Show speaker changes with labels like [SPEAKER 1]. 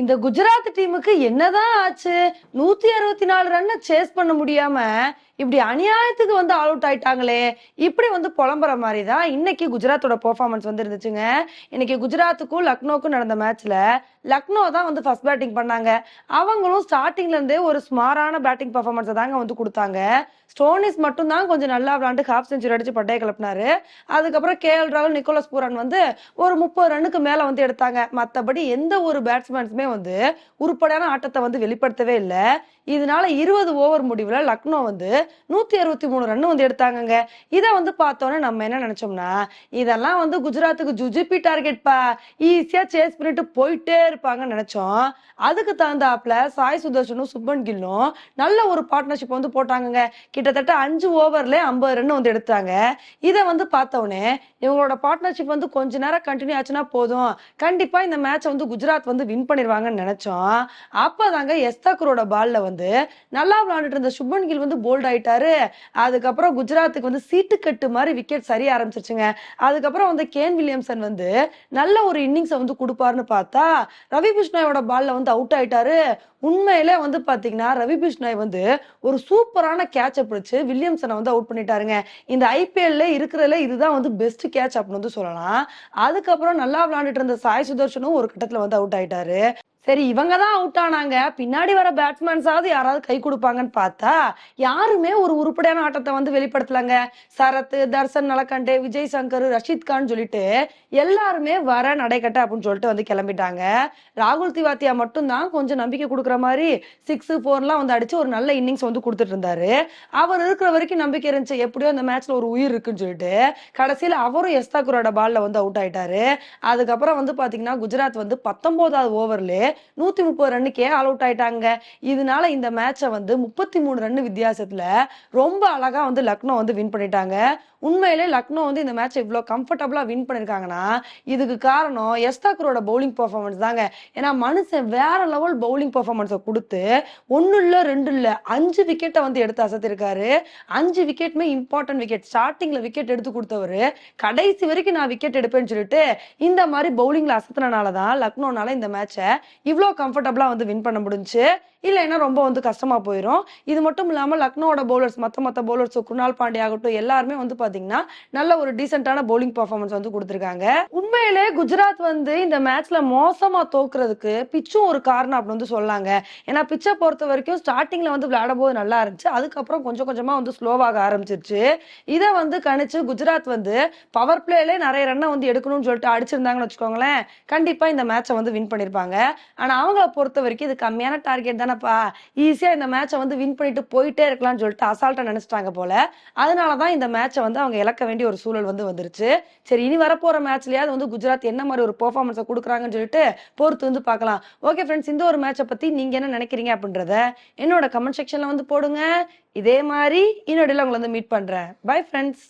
[SPEAKER 1] இந்த குஜராத் டீமுக்கு என்னதான் ஆச்சு? நூத்தி அறுபத்தி நாலு ரன்னை சேஸ் பண்ண முடியாம இப்படி அநியாயத்துக்கு வந்து ஆல் அவுட் ஆயிட்டாங்களே. இப்படி வந்து புலம்புற மாதிரி தான் இன்னைக்கு குஜராத்தோட பெர்ஃபார்மன்ஸ் வந்து இருந்துச்சுங்க. இன்னைக்கு குஜராத்துக்கும் லக்னோக்கும் நடந்த மேட்ச்ல லக்னோ தான் வந்து ஃபர்ஸ்ட் பேட்டிங் பண்ணாங்க. அவங்களும் ஸ்டார்டிங்லேருந்தே ஒரு ஸ்மாரான பேட்டிங் பர்ஃபார்மன்ஸை தாங்க வந்து கொடுத்தாங்க. ஸ்டோனிஸ் மட்டும் தான் கொஞ்சம் நல்லா விளாண்டு ஹாஃப் செஞ்சுரி அடிச்சு பட்டையை கிளப்பினாரு. அதுக்கப்புறம் கே எல் ராகுல் நிக்கோலஸ் பூரன் வந்து ஒரு முப்பது ரன்னுக்கு மேலே வந்து எடுத்தாங்க. மற்றபடி எந்த ஒரு பேட்ஸ்மேன்ஸுமே வந்து உருப்படியான ஆட்டத்தை வந்து வெளிப்படுத்தவே இல்லை. இதனால இருபது ஓவர் முடிவில் லக்னோ வந்து நூற்றி அறுபத்தி மூணு ரன் வந்து எடுத்தாங்கங்க. இதை வந்து பார்த்தோன்னே நம்ம என்ன நினச்சோம்னா இதெல்லாம் வந்து குஜராத்துக்கு ஜுஜிபி டார்கெட் பா. சேஸ் பண்ணிட்டு போயிட்டே இருப்பாங்கன்னு நினச்சோம். அதுக்கு தகுந்தாப்புல சாய் சுதர்ஷனும் சுப்பன் கில்லும் நல்ல ஒரு பார்ட்னர்ஷிப் வந்து போட்டாங்கங்க. கிட்டத்தட்ட அஞ்சு ஓவர்ல ஐம்பது ரன் வந்து எடுத்தாங்க. இதை வந்து பார்த்தோன்னே இவங்களோட பார்ட்னர்ஷிப் வந்து கொஞ்ச நேரம் கண்டினியூ ஆச்சுன்னா போதும். கண்டிப்பாக இந்த மேட்சை வந்து குஜராத் வந்து வின் பண்ணிடுவாங்கன்னு நினச்சோம். அப்போ தாங்க எஸ்தாக்கரோட பாலில் வந்து வந்து நல்லா விளையாண்டுட்டு இருந்த சுப்மன் கில் வந்து போல்ட் ஆயிட்டாரு. அதுக்கப்புறம் குஜராத்துக்கு வந்து சீட்டு கட்டு மாதிரி விக்கெட் சரிய ஆரம்பிச்சிருச்சுங்க. அதுக்கப்புறம் வந்து கேன் வில்லியம்சன் வந்து நல்ல ஒரு இன்னிங்ஸை வந்து கொடுப்பாருன்னு பார்த்தா ரவி பிஷ்ணாயோட பால்ல வந்து அவுட் ஆயிட்டாரு. உண்மையிலே வந்து பாத்தீங்கன்னா ரவி பிஷ்ணாய் வந்து ஒரு சூப்பரான கேட்சை பிடிச்சு வில்லியம்சனை வந்து அவுட் பண்ணிட்டாருங்க. இந்த ஐபிஎல்ல இருக்கிறதுல இதுதான் வந்து பெஸ்ட் கேட்ச் அப்படின்னு வந்து சொல்லலாம். அதுக்கப்புறம் நல்லா விளையாண்டுட்டு இருந்த சாய் சுதர்ஷனும் ஒரு கட்டத்துல வந்து அவுட் ஆயிட்டாரு. சரி இவங்க தான் அவுட் ஆனாங்க. பின்னாடி வர பேட்ஸ்மேன்ஸாவது யாராவது கை கொடுப்பாங்கன்னு பார்த்தா யாருமே ஒரு உருப்படியான ஆட்டத்தை வந்து வெளிப்படுத்தலாங்க. சரத் தர்சன் நலக்கண்டே விஜய் சங்கர் ரஷித் கான் சொல்லிட்டு எல்லாருமே வர நடைக்கட்ட அப்படின்னு சொல்லிட்டு வந்து கிளம்பிட்டாங்க. ராகுல் திவாத்தியா மட்டும்தான் கொஞ்சம் நம்பிக்கை கொடுக்குற மாதிரி சிக்ஸ் ஃபோர்லாம் வந்து அடிச்சு ஒரு நல்ல இன்னிங்ஸ் வந்து கொடுத்துட்டு இருந்தாரு. அவர் இருக்கிற வரைக்கும் நம்பிக்கை இருந்துச்சு. எப்படியோ அந்த மேட்ச்ல ஒரு உயிர் இருக்குன்னு சொல்லிட்டு கடைசியில் அவரும் எஸ்தாக்குரோட பால்ல வந்து அவுட் ஆயிட்டாரு. அதுக்கப்புறம் வந்து பாத்தீங்கன்னா குஜராத் வந்து பத்தொன்பதாவது ஓவர்லேயே நூத்தி முப்பது ரன்னுக்கே ஆல் அவுட் ஆயிட்டாங்க? இதனால இந்த மேட்சை வந்து முப்பத்தி மூணு ரன் வித்தியாசத்துல ரொம்ப அழகா வந்து லக்னோ வந்து வின் பண்ணிட்டாங்க. உண்மையிலே லக்னோ வந்து இந்த மேட்ச் இவ்வளோ கம்ஃபர்டபுளா வின் பண்ணிருக்காங்கன்னா இதுக்கு காரணம் எஸ்தாக்கரோட பவுலிங் பர்ஃபார்மன்ஸ் தாங்க. ஏன்னா மனுஷன் வேற லெவல் பவுலிங் பர்ஃபார்மன்ஸை கொடுத்து ஒன்னு இல்ல ரெண்டு இல்ல அஞ்சு விக்கெட்டை வந்து எடுத்து அசத்திருக்காரு. அஞ்சு விக்கெட்டுமே இம்பார்ட்டன்ட் விக்கெட் ஸ்டார்டிங்ல விக்கெட் எடுத்து கொடுத்தவர் கடைசி வரைக்கும் நான் விக்கெட் எடுப்பேன்னு சொல்லிட்டு இந்த மாதிரி பவுலிங்ல அசத்துனனால தான் லக்னோனால இந்த மேட்சை இவ்வளோ கம்ஃபர்டபுளாக வந்து வின் பண்ண முடிஞ்சு இல்லைன்னா ரொம்ப வந்து கஷ்டமாக போயிடும் இது மட்டும் இல்லாமல் லக்னோட பவுலர்ஸ் மற்ற மற்ற பவுலர்ஸ் குருணால் பாண்டே ஆகட்டும் எல்லாருமே வந்து பார்த்தீங்கன்னா நல்ல ஒரு டீசென்டான பவுலிங் பர்ஃபார்மன்ஸ் வந்து கொடுத்துருக்காங்க. உண்மையிலே குஜராத் வந்து இந்த மேட்ச்ல மோசமாக தோக்குறதுக்கு பிச்சும் ஒரு காரணம் அப்படின்னு வந்து சொல்லாங்க. ஏன்னா பிச்சை பொறுத்த வரைக்கும் ஸ்டார்டிங்ல வந்து விளையாடும் போது நல்லா இருந்துச்சு. அதுக்கப்புறம் கொஞ்சம் கொஞ்சமாக வந்து ஸ்லோவாக ஆரம்பிச்சிருச்சு. இதை வந்து கணிச்சு குஜராத் வந்து பவர் பிளேல நிறைய ரன்னை வந்து எடுக்கணும்னு சொல்லிட்டு அடிச்சிருந்தாங்கன்னு வச்சுக்கோங்களேன் கண்டிப்பாக இந்த மேட்சை வந்து வின் பண்ணியிருப்பாங்க ஆனால் அவங்கள பொறுத்த வரைக்கும் இது கம்மியான டார்கெட் தானே தானப்பா ஈஸியா இந்த மேட்சை வந்து வின் பண்ணிட்டு போயிட்டே இருக்கலாம்னு சொல்லிட்டு அசால்ட்டா நினைச்சிட்டாங்க போல. அதனால தான் இந்த மேட்சை வந்து அவங்க இழக்க வேண்டிய ஒரு சூழல் வந்து வந்துருச்சு. சரி இனி வரப்போற மேட்ச்லயாவது வந்து குஜராத் என்ன மாதிரி ஒரு பெர்ஃபார்மன்ஸை கொடுக்குறாங்கன்னு சொல்லிட்டு பொறுத்து வந்து பார்க்கலாம். ஓகே ஃப்ரெண்ட்ஸ் இந்த ஒரு மேட்சை பத்தி நீங்க என்ன நினைக்கிறீங்க அப்படின்றத என்னோட கமெண்ட் செக்ஷன்ல வந்து போடுங்க. இதே மாதிரி இன்னொடையில் உங்களை வந்து மீட் பண்றேன். Bye friends